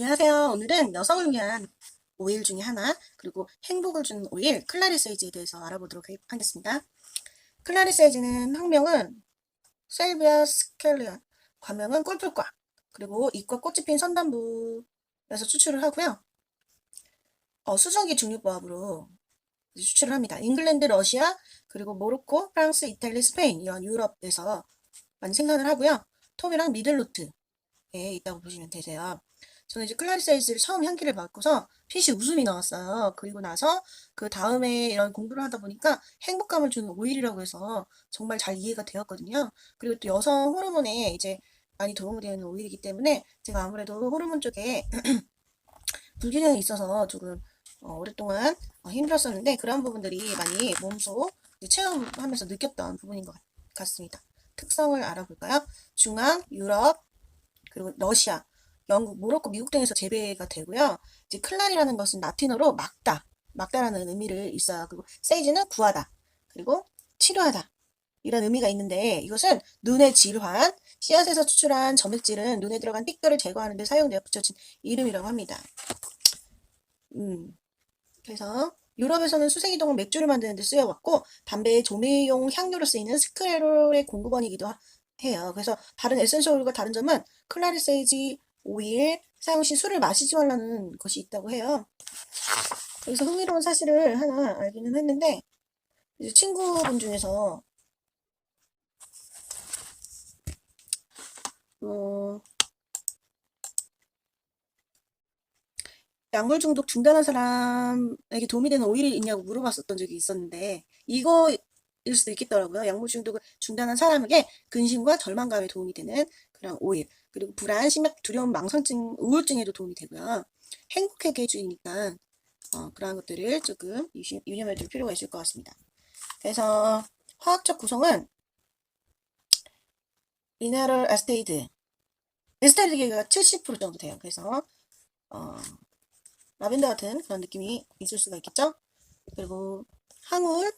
안녕하세요. 오늘은 여성을 위한 오일 중에 하나, 그리고 행복을 주는 오일, 클라리 세이지에 대해서 알아보도록 하겠습니다. 클라리 세이지는 학명은 셀비아 스켈리아, 과명은 꿀풀과, 그리고 잎과 꽃이 핀 선단부에서 추출을 하고요. 어, 수성기 중류법으로 추출을 합니다. 잉글랜드, 러시아, 그리고 모로코, 프랑스, 이탈리, 스페인 이런 유럽에서 많이 생산을 하고요. 톰이랑 미들로트에 있다고 보시면 되세요. 저는 이제 클라리세이즈를 처음 향기를 맡고서 핏이 웃음이 나왔어요. 그리고 나서 그 다음에 이런 공부를 하다 보니까 행복감을 주는 오일이라고 해서 정말 잘 이해가 되었거든요. 그리고 또 여성 호르몬에 이제 많이 도움이 되는 오일이기 때문에 제가 아무래도 호르몬 쪽에 불균형이 있어서 조금 어, 오랫동안 어, 힘들었었는데 그런 부분들이 많이 몸소 체험하면서 느꼈던 부분인 것 같습니다. 특성을 알아볼까요? 중앙, 유럽, 그리고 러시아, 영국, 모로코, 미국 등에서 재배가 되고요. 이제 클란이라는 것은 라틴어로 막다, 막다라는 의미를 있어요. 그리고 세이지는 구하다, 그리고 치료하다. 이런 의미가 있는데 이것은 눈의 질환, 씨앗에서 추출한 점액질은 눈에 들어간 띠끌을 제거하는 데 사용되어 붙여진 이름이라고 합니다. 음, 그래서 유럽에서는 수세기동은 맥주를 만드는 데 쓰여왔고 담배의 조미용 향료로 쓰이는 스크레롤의 공급원이기도 해요. 그래서 다른 에센셜 오일과 다른 점은 클라리세이지 오일 사용 시 술을 마시지 말라는 것이 있다고 해요. 그래서 흥미로운 사실을 하나 알기는 했는데 친구분 중에서 어, 약물 중독 중단한 사람에게 도움이 되는 오일이 있냐고 물어봤었던 적이 있었는데 이거일 수도 있겠더라고요. 약물 중독을 중단한 사람에게 근심과 절망감에 도움이 되는 그런 오일. 그리고 불안, 심약, 두려움, 망상증, 우울증에도 도움이 되고요. 행복하게 해주니까 어, 그러한 것들을 조금 유념해 둘 필요가 있을 것 같습니다. 그래서 화학적 구성은 미네랄 에스테이드 에스테이드 기가 70% 정도 돼요. 그래서 어, 라벤더 같은 그런 느낌이 있을 수가 있겠죠. 그리고 항울,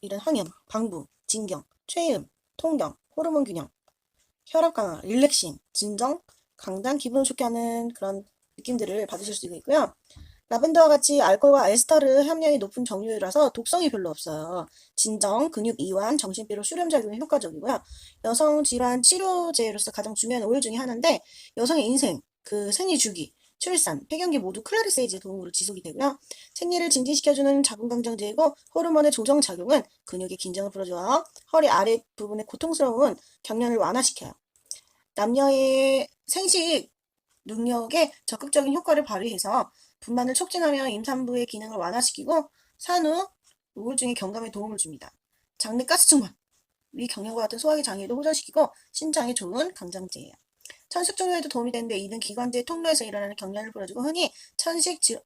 이런 항염, 방부, 진경, 최음, 통경, 호르몬 균형, 혈압 강화, 릴렉싱, 진정, 강단, 기분을 좋게 하는 그런 느낌들을 받으실 수 있고요. 라벤더와 같이 알코올과 에스터르 함량이 높은 정류라서 독성이 별로 없어요. 진정, 근육 이완, 정신피로 수렴 작용이 효과적이고요. 여성 질환 치료제로서 가장 중요한 오일 중에 하나인데 여성의 인생, 그 생리 주기, 출산, 폐경기 모두 클라리세이지 도움으로 지속이 되고요. 생리를 증진시켜주는 자궁강정제이고 호르몬의 조정 작용은 근육의 긴장을 풀어줘요. 허리 아래 부분의 고통스러운 경련을 완화시켜요. 남녀의 생식 능력에 적극적인 효과를 발휘해서 분만을 촉진하며 임산부의 기능을 완화시키고 산후 우울증의 경감에 도움을 줍니다. 장내 가스 충만, 위 경련과 같은 소화기 장애도 호전시키고 신장에 좋은 강장제예요. 천식 종료에도 도움이 되는데 이는 기관지 통로에서 일어나는 경련을 풀어주고 흔히 천식, 지,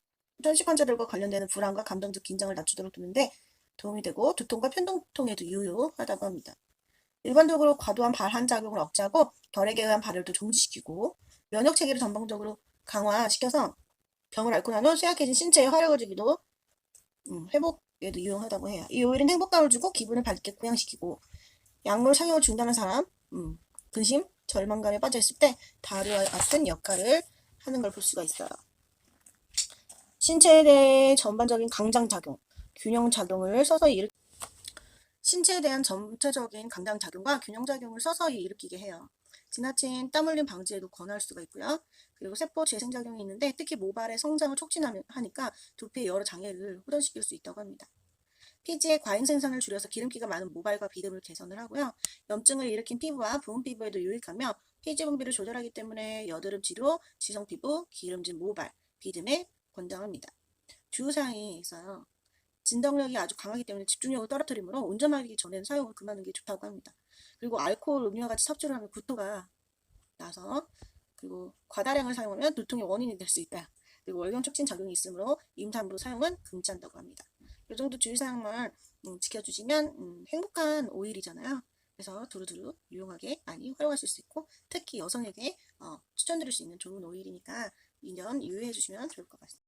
천식 환자들과 관련되는 불안과 감정적 긴장을 낮추도록 두는데 도움이 되고 두통과 편동통에도 유효하다고 합니다. 일반적으로 과도한 발한 작용을 억제하고 결핵에 의한 발열도 정지시키고 면역 체계를 전방적으로 강화시켜서 병을 앓고 난 후 쇠약해진 신체의 화력을 주기도 음, 회복에도 유용하다고 해요. 이 오일은 행복감을 주고 기분을 밝게 고양시키고 약물 사용을 중단한 사람, 음, 근심, 절망감에 빠져 있을 때 다리와 같은 역할을 하는 걸 볼 수가 있어요. 신체에 대해 전반적인 강장작용, 균형작용을 서서히 일 신체에 대한 전체적인 강장작용과 균형작용을 서서히 일으키게 해요. 지나친 땀 흘림 방지에도 권할 수가 있고요. 그리고 세포 재생작용이 있는데 특히 모발의 성장을 촉진하니까 두피의 여러 장애를 호전시킬 수 있다고 합니다. 피지의 과잉 생산을 줄여서 기름기가 많은 모발과 비듬을 개선을 하고요. 염증을 일으킨 피부와 부은 피부에도 유익하며 피지 분비를 조절하기 때문에 여드름 치료, 지성 피부, 기름진 모발, 비듬에 권장합니다. 주의사항이 있어요. 진동력이 아주 강하기 때문에 집중력을 떨어뜨리므로 운전하기 전에는 사용을 금하는 게 좋다고 합니다. 그리고 알코올, 음료와 같이 섭취를 하면 구토가 나서 그리고 과다량을 사용하면 두통의 원인이 될 수 있다. 그리고 월경 촉진 작용이 있으므로 임산부 사용은 금지한다고 합니다. 이 정도 주의사항만 음, 지켜주시면 음, 행복한 오일이잖아요. 그래서 두루두루 유용하게 많이 활용하실 수 있고 특히 여성에게 어, 추천드릴 수 있는 좋은 오일이니까 2년 유의해 주시면 좋을 것 같습니다.